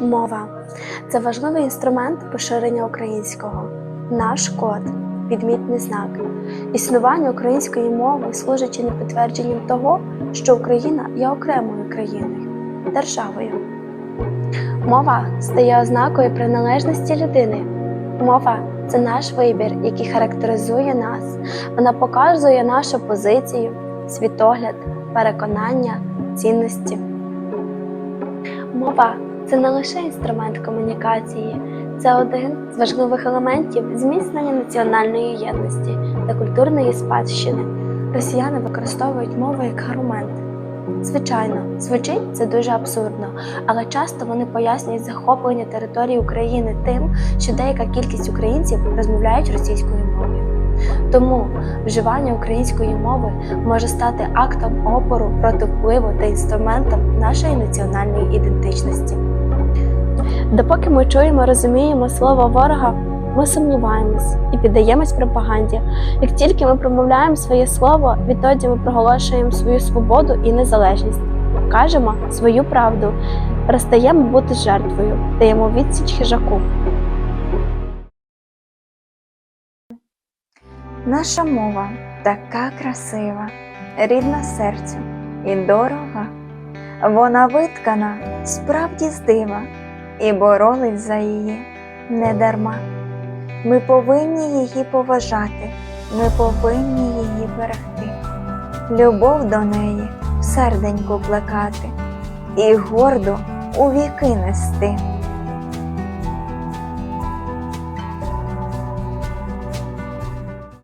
Мова це важливий інструмент поширення українського, наш код, відмітний знак. Існування української мови служить чи не підтвердженням того, що Україна є окремою країною, державою. Мова стає ознакою приналежності людини. Мова це наш вибір, який характеризує нас. Вона показує нашу позицію, світогляд, переконання, цінності. Мова це не лише інструмент комунікації, це один з важливих елементів зміцнення національної єдності та культурної спадщини. Росіяни використовують мову як аргумент. Звичайно, звучить це дуже абсурдно, але часто вони пояснюють захоплення території України тим, що деяка кількість українців розмовляють російською мовою. Тому вживання української мови може стати актом опору проти впливу та інструментом нашої національної ідентичності. Допоки ми чуємо, розуміємо слово ворога, ми сумніваємось і піддаємось пропаганді. Як тільки ми промовляємо своє слово, відтоді ми проголошуємо свою свободу і незалежність, кажемо свою правду, перестаємо бути жертвою, даємо відсіч хижаку. Наша мова така красива, рідна серцю і дорога. Вона виткана справді з дива, і боролись за її не дарма. Ми повинні її поважати, ми повинні її берегти, любов до неї в серденьку плекати і гордо у віки нести.